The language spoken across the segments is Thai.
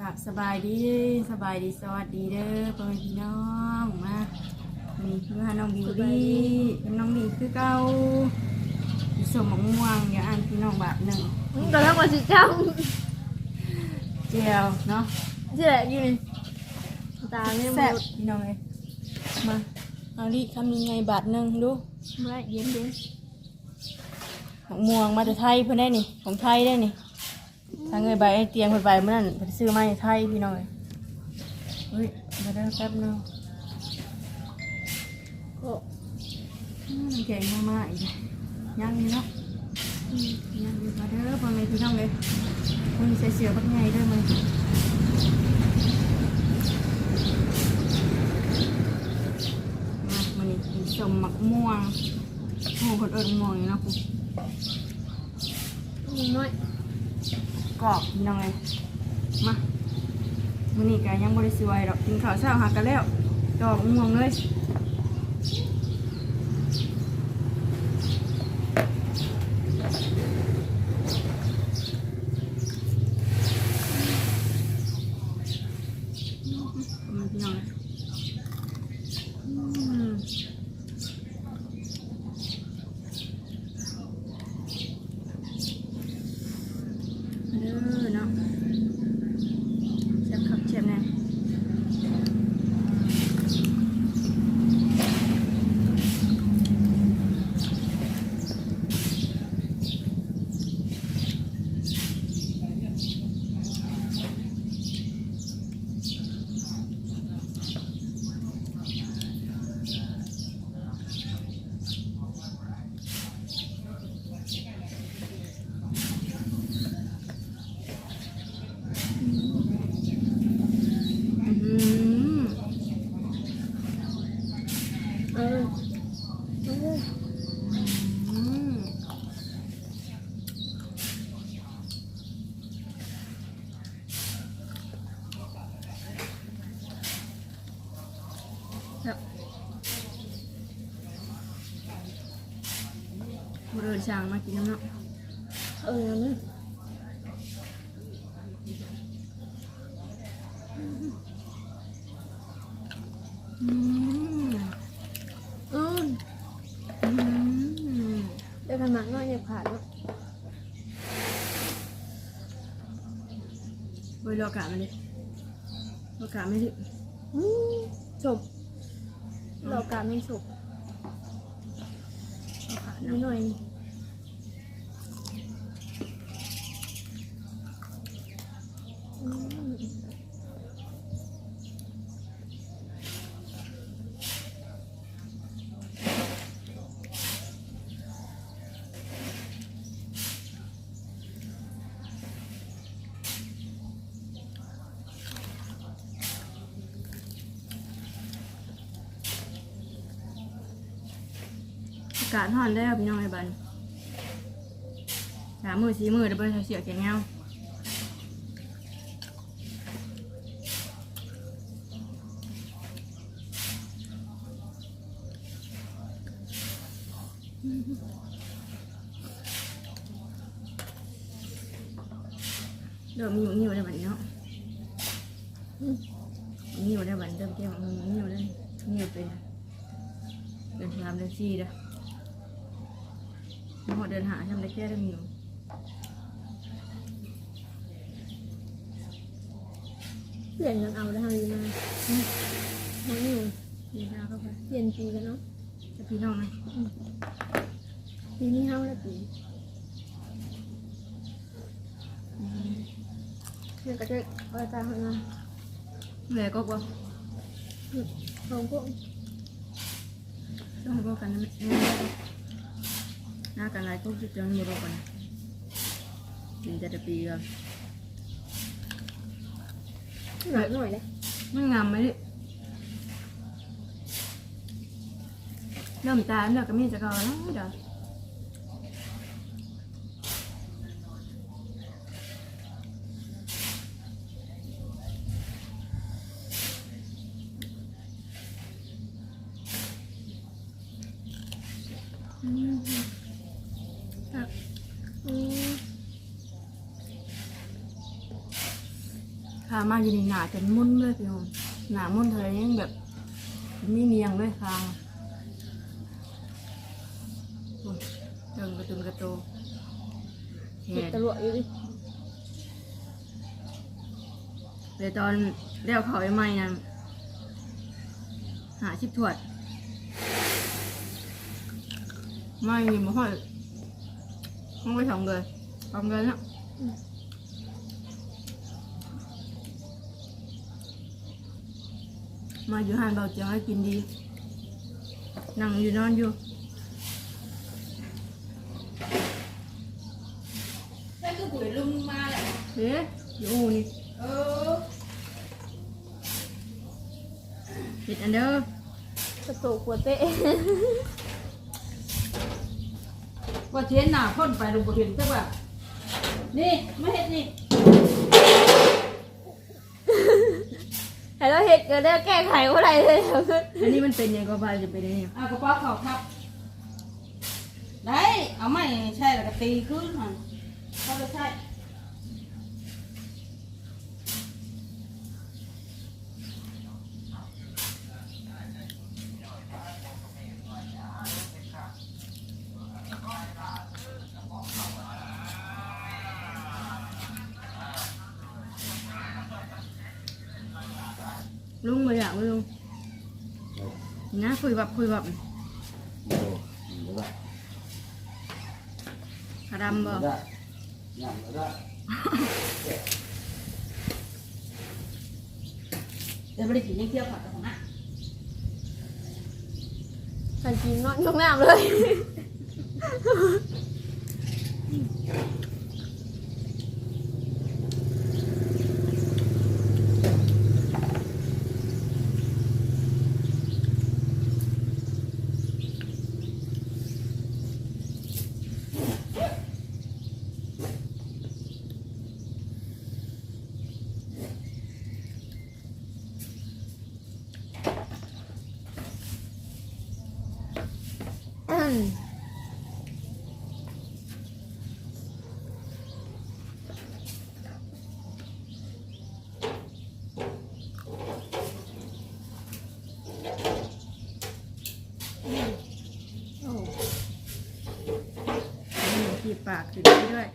กับสบายดีสบายดีสวัสดีเด้อพ่อแม่พี่น้องมามีเพื่อนน้องบิวตี้เป็นน้องดีคือเก่ามีสมมะม่วงอย่าอ่านพี่น้องบาทหนึ่งมึงก็ต้องมาสิเจ้าเจียวเนาะเจ๊อยู่นี่ตาเนี่ยแซ่มับพี่น้องเลยมาเอาดิคำนี้ไงบาทหนึ่งดูเมื่อเย็นเย็นมะม่วงมาจากไทยเพื่อนได้นี่ของไทยได้นี่ ทางเงยใบไอ้เตียงเพื่นใบเมื่อนั้นเพิ่นซื้อมาจากไทยพี่น้องเลยเฮ้ยมาเด้แป๊บนึงโอ้อืมน้ำแกงมามาอีกยังอยู่เนาะยังอยู่มาเด้อพ่อแม่พี่น้องเลยมันใส่เสื้อบักไงด้อมันมามันนี่กินสมหมักม่วงโอ้คนเอิญม่วงอยู่นะคุณ มึงน้อย กรอบพี่น้องเลยมามื้อนี้ก็ยังบริสุทธิ์ดอกกินข้าวเช้าหากันแล้วดอกง่วงเลยพ่อแม่พี่น้องเลยอืม เด้อเนาะแซ่บครับแซ่บแน่อื้อหือ เออเออ อืม ครับบ่เดินช่างมากินน้ำเนาะเออนี่อืมอืมอืมเดี๋ยวกันหมักน้อยอย่าขาดเนาะเว้ยรอกะมันดิรอกะไม่ถึงอืมจบ เราการไม่สุกรอกะนิเนาะดหน่อยนี่ กาศร้อนแล้วพี่น้องไอ้บันสามมือสี่มือเดี๋ยวเบิ่งเสียแกงเงาเดี๋ยวมีอยู่นิ่วได้บัดนี้เนาะอืมนิ่วได้บัดเริ่มเกี่ยวกับนิ่วได้นิ่วเป็นเดินสามเดินสี่เด้อ หมดเดินหาทำได้แค่เดินนิ่วเปลี่ยนกันเอาได้ทางนี้มาอืมน้องอยู่ดีหน้าเข้าไปเปลี่ยนปีกันเนาะจะพี่น้องไหมปีนี้เฮาแล้วปีเพื่อนก็จะเอาตาข้างหน้าเหนื่อยก็กว่าของพวกต้องก็กันนะ หน้ากันไรก็จะยังอยู่รอกันปีจะจะปีกันหน่อยหน่อยเลยมันงามไหมดิเริ่มตาเนื้อก็มีจะเก่าแล้วเดี๋ยวอื มาอยู่ในหนาจนมุ่นเลยพี่น้องหนามุ่นเธอยังแบบมีเนียงด้วยคางเติมกระตุนกระโตแขติดตะลวอยู่ดิเดี๋ยวตอนเลี้ยวเขาไอ้ไม้นะหาชิบถวดไม่มีมาห้อยห้องไปสองเลยสองเลยนะ มาอยู่หันเบาเจียวให้กินดี นั่งอยู่นอนอยู่นั่นคือปุ๋ยลุงมาแหละเอ๊ะอยู่อูนี่เออปิดอันเด้อกระโตกหัวเตะว่าเทียนหนาพ่นไปลงบนเห็นใช่ป่ะนี่ไม่เห็นนี่ แต่เราเห็ดก็ได้แก้ไขว่าไรเลยอันนี้มันเป็นยังก็บายจะเป็นยังไงเอากระเป๋าเขาครับ ได้ เอาไม่ใช่แล้วก็ตีขึ้นมันก็ไม่ใช่ ลุงมาอยากไหมลุงนี่นะคุยแบบคุยแบบขดำบ่เดี๋ยวไม่ได้กินยังเที่ยวผัดกับของอะกันกินนอนยกน้ำเลย อืม โอ้ นี่ขีดปากติดไปด้วย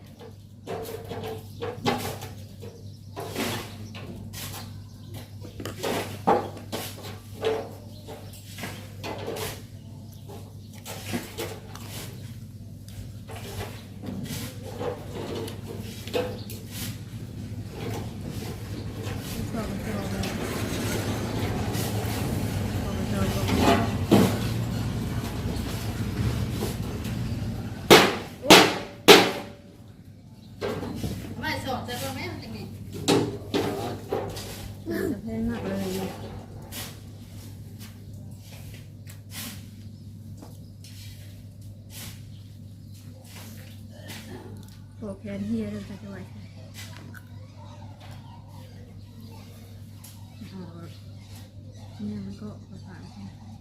ก็กระโจมเลยก็กระโจมก็กระโจม ไม่สอนจะก็ไม่มันจะมี จะแพงมากเลย โปรแคนเฮียเลยจะด้วยอ๋อเนี่ยมันก็ประสานกันพี่ไอ้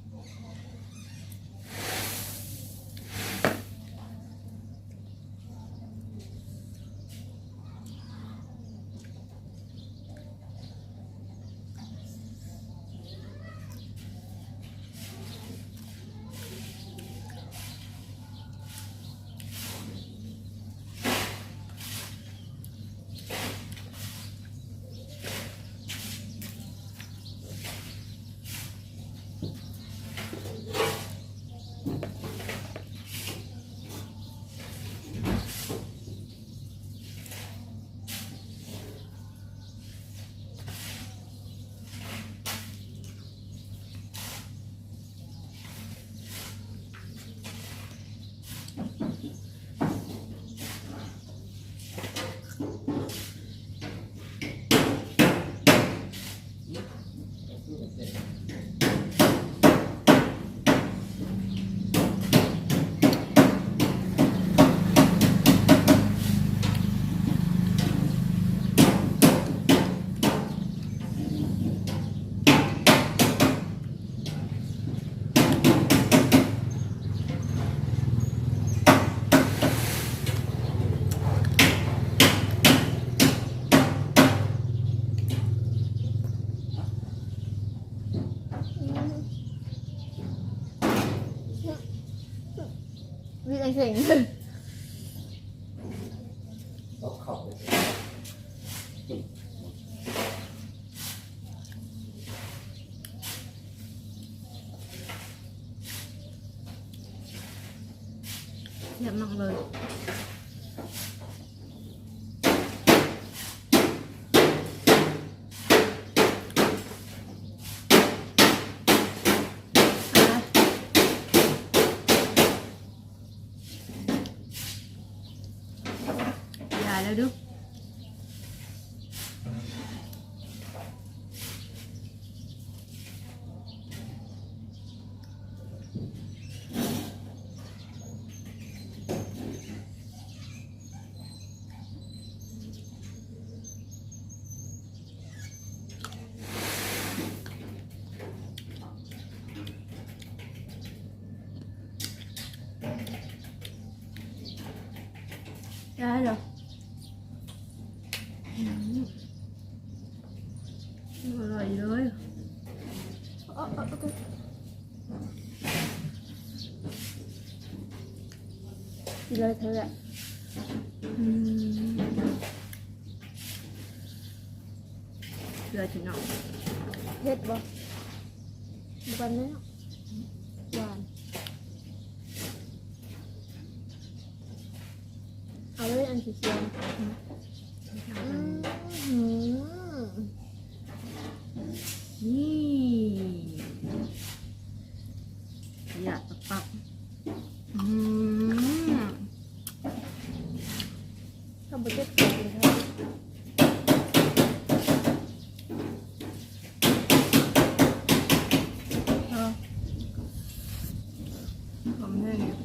เสียงก็เข่าเลยเทียบมากเลย อย่าแล้ วดูได้เหรออืมอร่อยเลยอ๋ออ๋อ โอเคกินเลยเธออะ อืมเกลือถึงเนาะ เผ็ดบ่หวานไหมเนาะหวาน เอาเลยอันสีเขียวอืมอืม นี่อยากปักปักอืม ทำโปรเจกต์กินเท่า เออผมเลยเนี่ย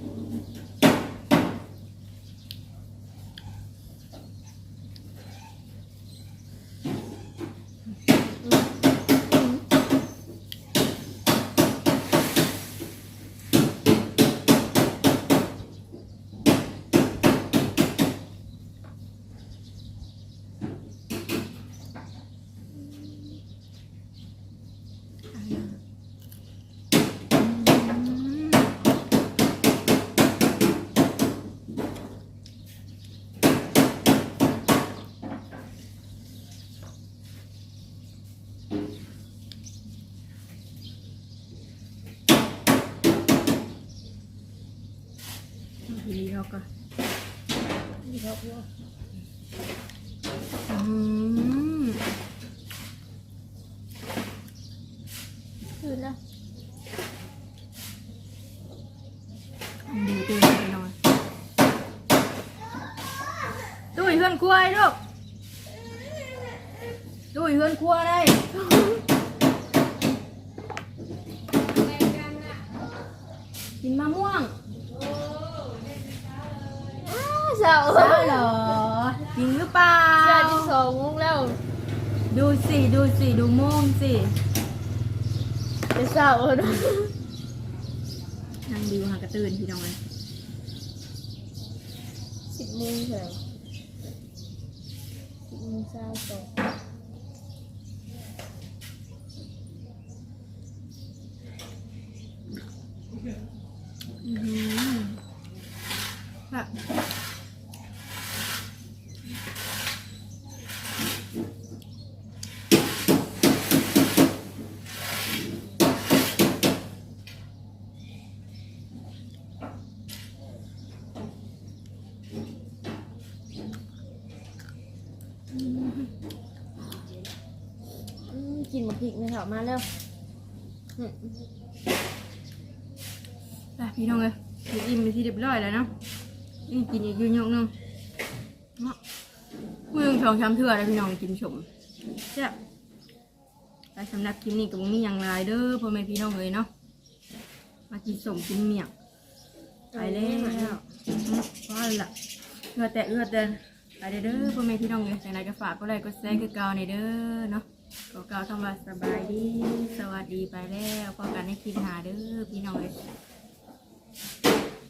ดีแล้วก็ ดีครับพ่อ อืม คืนแล้วดีตื่นไปนอนตุ้ยเฮือนครัวไอ้ลูกตุ้ยเฮือนครัวได้กินมะม่วงอ้าวเช้าใช่เหรอจริงหรือเปล่าเช้าที่สองโมงแล้ว ดูสิ ดูสิ ดูโมงสิ จะเช้าแล้วนะนั่งดิวหากระตื่นพี่น้องเลยสิบโมงเถอะสิบโมงเช้าสองอือหือแบบ อืมกินหมก พริกเลยค่ะมาแล้วไปพี่น้องเลยอิ่มไปที่เรียบร้อยแล้วเนาะนี่กินอีกอยืนยกหนึงเนาะมือสองชามเถื่อแล้วพี่น้องกินชมแซ่บไปสำหรับคลิปนี้ก็บ่มีอย่างไรเด้อพ่อแม่พี่น้องเลยเนาะมากินสมกินเมี่ยงไปแล้วอืมว่าละเอือแต่เอือแต่ไปเด้อพ่อแม่พี่น้องเลยอย่างไรก็ฝากก็ไลค์ก็แชร์คือเกาในเด้อเนาะ ก็เก่าทำว่าสบายดี สวัสดีไปแล้วพอกันในคลิปหาเด้อพี่น้องเลย